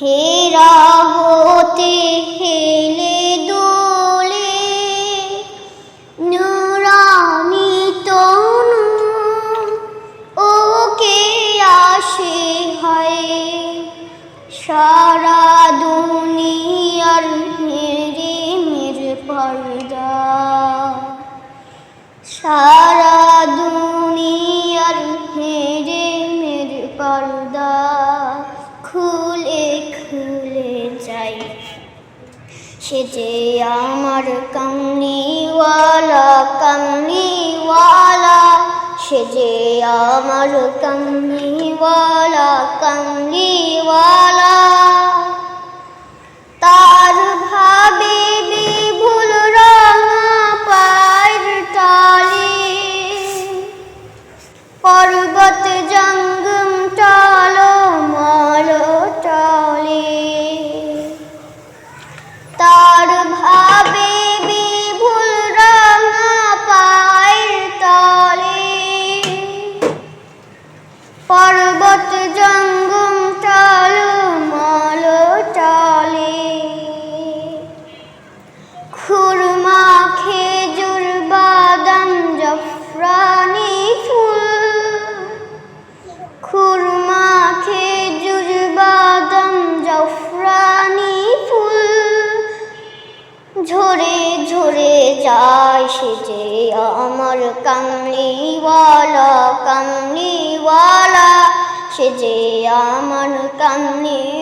হেরা হেলে দোলে ওকে আসে সারা দুনিয়ার মেরে মেরে সারা দুনিয়ার মেরে মেরে পর্দা। সে যে আমার কামনিওয়ালা কামনিওয়ালা সে যে আমার কামনিওয়ালা কামনিওয়ালা তার ভাবে বিভুল রাঙা পায়ের টালে পর্বত জঙ্গম ঝরে ঝরে যায় সে যে আমার কামলিওয়ালা কামলিওয়ালা। সে যে আমার কামলিওয়ালা।